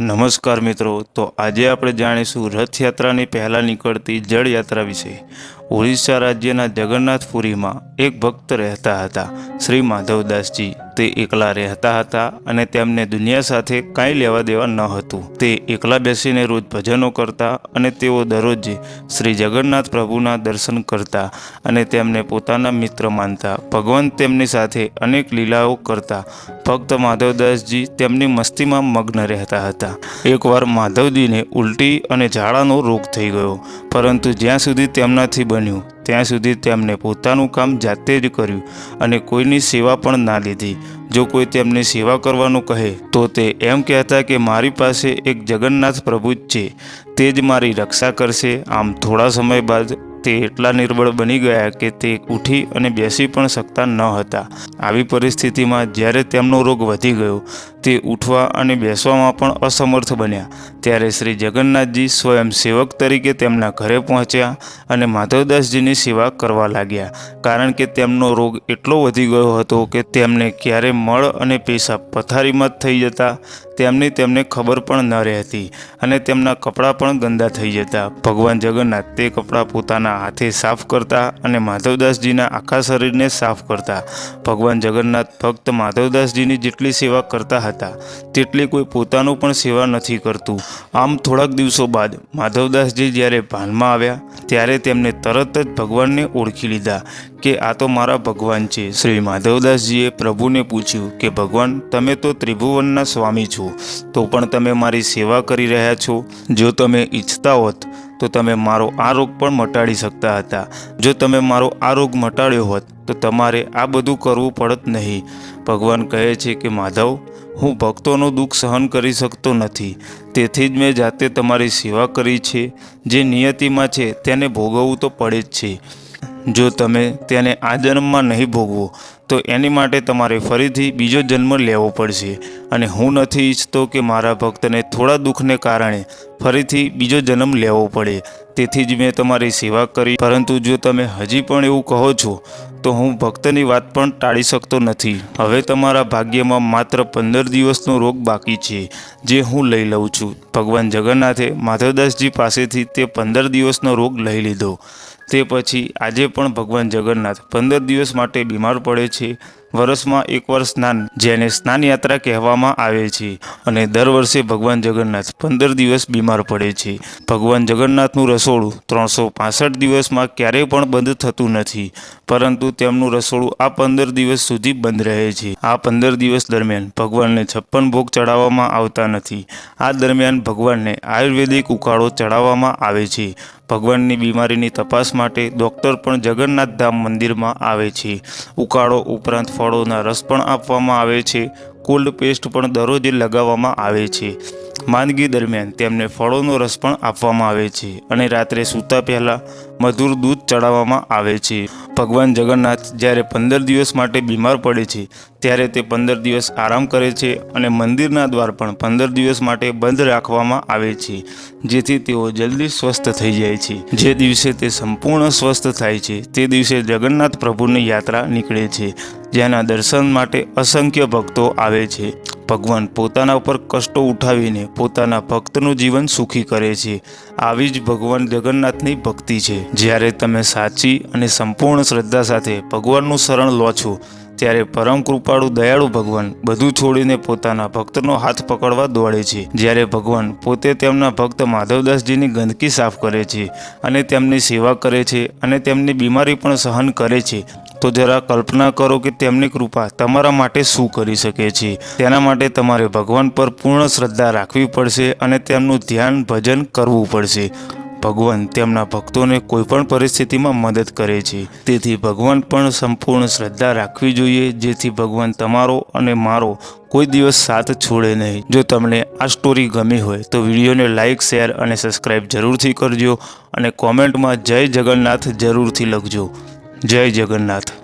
નમસ્કાર મિત્રો, તો આજે આપણે જાણીશું રથયાત્રાની પહેલાં નીકળતી જળયાત્રા વિશે. ઓડિશા રાજ્યના જગન્નાથપુરીમાં એક ભક્ત રહેતા હતા, શ્રી માધવદાસજી. તે એકલા રહેતા હતા અને તેમને દુનિયા સાથે કાંઈ લેવા દેવા ન હતું. તે એકલા બેસીને રોજ ભજનો કરતા અને તેઓ દરરોજ શ્રી જગન્નાથ પ્રભુના દર્શન કરતા અને તેમને પોતાના મિત્ર માનતા. ભગવાન તેમની સાથે અનેક લીલાઓ કરતા. ભક્ત માધવદાસજી તેમની મસ્તીમાં મગ્ન રહેતા હતા. એકવાર માધવજીને ઉલટી અને ઝાડાનો રોગ થઈ ગયો, પરંતુ જ્યાં સુધી તેમનાથી બન્યું ત્યાં સુધી તેમણે પોતાનું કામ જાતે જ કર્યું અને કોઈની સેવા પણ ના લીધી. જો કોઈ તેમની સેવા કરવાનું કહે, તો તે એમ કહેતા કે મારી પાસે એક જગન્નાથ પ્રભુ જ છે. તે જ મારી રક્ષા કરશે. આમ થોડા સમય બાદ તે એટલા નિર્બળ બની ગયા કે તે ઉઠી અને બેસી પણ શકતા ન હતા. આવી પરિસ્થિતિમાં જ્યારે તેમનો રોગ વધી ગયો, તે ઉઠવા અને બેસવામાં પણ અસમર્થ બન્યા. ત્યારે શ્રી જગન્નાથજી સ્વયં સેવક તરીકે તેમના ઘરે પહોંચ્યા અને માધવદાસજીની સેવા કરવા લાગ્યા. કારણ કે તેમનો રોગ એટલો વધી ગયો હતો કે તેમને ક્યારે મળ અને પેશાબ પથારીમાં જ થઈ જતા તેમની તેમને ખબર પણ ન રહેતી અને તેમના કપડાં પણ ગંદા થઈ જતા. ભગવાન જગન્નાથ તે કપડાં પોતાના હાથે સાફ કરતા અને માધવદાસજીના આખા શરીરને સાફ કરતા. ભગવાન જગન્નાથ ભક્ત માધવદાસજીની જેટલી સેવા કરતા હતા, તેટલી કોઈ પોતાનું પણ સેવા નથી કરતું. આમ થોડાક દિવસો બાદ માધવદાસજી જ્યારે ભાનમાં આવ્યા, ત્યારે તેમને તરત જ ભગવાનને ઓળખી લીધા કે આ તો મારા ભગવાન છે. શ્રી માધવદાસજીએ પ્રભુને પૂછ્યું કે, ભગવાન, તમે તો ત્રિભુવનના સ્વામી તો પણ તમે મારી સેવા કરી રહ્યા છો. જો તમે ઈચ્છતા હોત, તો તમે મારો આ રોગ પણ મટાડી શકતા હતા. જો તમે મારો આ રોગ મટાડ્યો હોત, તો તમારે આ બધું કરવું પડત નહીં. ભગવાન કહે છે કે, માધવ, હું ભક્તોનું દુઃખ સહન કરી શકતો નથી. તેથી જ મેં જાતે તમારી સેવા કરી છે. જે નિયતિમાં છે, તેને ભોગવવું તો પડે જ છે. જો તમે તેને આ જન્મમાં નહીં ભોગવો તો એની માટે તમારે ફરીથી બીજો જન્મ લેવો પડશે. અને હું નથી ઈચ્છતો કે મારા ભક્તને થોડા દુઃખને કારણે ફરીથી બીજો જન્મ લેવો પડે. તેથી જ મેં તમારી સેવા કરી. પરંતુ જો તમે હજી પણ એવું કહો છો, તો હું ભક્તની વાત પણ ટાળી શકતો નથી. હવે તમારા ભાગ્યમાં માત્ર પંદર દિવસનો રોગ બાકી છે, જે હું લઈ લઉં છું. ભગવાન જગન્નાથે માધવદાસજી પાસેથી તે પંદર દિવસનો રોગ લઈ લીધો. તે પછી આજે પણ ભગવાન જગન્નાથ પંદર દિવસ માટે બીમાર પડે છે. વર્ષમાં એકવાર સ્નાન, જેને સ્નાન યાત્રા કહેવામાં આવે છે. અને દર વર્ષે ભગવાન જગન્નાથ પંદર દિવસ બીમાર પડે છે. ભગવાન જગન્નાથનું રસોડું ત્રણસો પાસઠ દિવસમાં ક્યારેય પણ બંધ થતું નથી. પરંતુ તેમનું રસોડું આ પંદર દિવસ સુધી બંધ રહે છે. આ પંદર દિવસ દરમિયાન ભગવાનને છપ્પન ભોગ ચડાવવામાં આવતા નથી. આ દરમિયાન ભગવાનને આયુર્વેદિક ઉકાળો ચડાવવામાં આવે છે. ભગવાનની બીમારીની તપાસ માટે ડૉક્ટર પણ જગન્નાથ ધામ મંદિરમાં આવે છે. ઉકાળો ઉપરાંત ફળોના રસ પણ આપવામાં આવે છે. કોલ્ડ પેસ્ટ પણ દરરોજ લગાવવામાં આવે છે. માંદગી દરમિયાન તેમને ફળોનો રસ પણ આપવામાં આવે છે અને રાત્રે સૂતા પહેલાં મધુર દૂધ ચડાવવામાં આવે છે. ભગવાન જગન્નાથ જ્યારે પંદર દિવસ માટે બીમાર પડે છે, ત્યારે તે પંદર દિવસ આરામ કરે છે અને મંદિરના દ્વાર પણ પંદર દિવસ માટે બંધ રાખવામાં આવે છે, જેથી તેઓ જલ્દી સ્વસ્થ થઈ જાય છે. જે દિવસે તે સંપૂર્ણ સ્વસ્થ થાય છે, તે દિવસે જગન્નાથ પ્રભુની યાત્રા નીકળે છે, જેના દર્શન માટે અસંખ્ય ભક્તો આવે છે. ભગવાન પોતાના ઉપર કષ્ટો ઉઠાવીને પોતાના ભક્તનું જીવન સુખી કરે છે. આવી જ ભગવાન જગન્નાથની ભક્તિ છે. જ્યારે તમે સાચી અને સંપૂર્ણ શ્રદ્ધા સાથે ભગવાનનું શરણ લો છો, ત્યારે પરમ કૃપાળુ, દયાળુ ભગવાન બધું છોડીને પોતાના ભક્તનો હાથ પકડવા દોડે છે. જ્યારે ભગવાન પોતે તેમના ભક્ત માધવદાસજીની ગંદકી સાફ કરે છે અને તેમની સેવા કરે છે અને તેમની બીમારી પણ સહન કરે છે તો જરા કલ્પના કરો કે તેમની કૃપા તમારા માટે શું કરી શકે છે. તેના માટે તમારે ભગવાન પર પૂર્ણ શ્રદ્ધા રાખવી પડશે અને તેમનું ધ્યાન ભજન કરવું પડશે. ભગવાન તેમના ભક્તોને કોઈપણ પરિસ્થિતિમાં મદદ કરે છે. તેથી ભગવાન પણ સંપૂર્ણ શ્રદ્ધા રાખવી જોઈએ, જેથી ભગવાન તમારો અને મારો કોઈ દિવસ સાથ છોડે નહીં. જો તમને આ સ્ટોરી ગમી હોય તો વિડીયોને લાઇક શેર અને સબસ્ક્રાઈબ જરૂરથી કરજો અને કોમેન્ટમાં જય જગન્નાથ જરૂરથી લખજો. જય જગન્નાથ.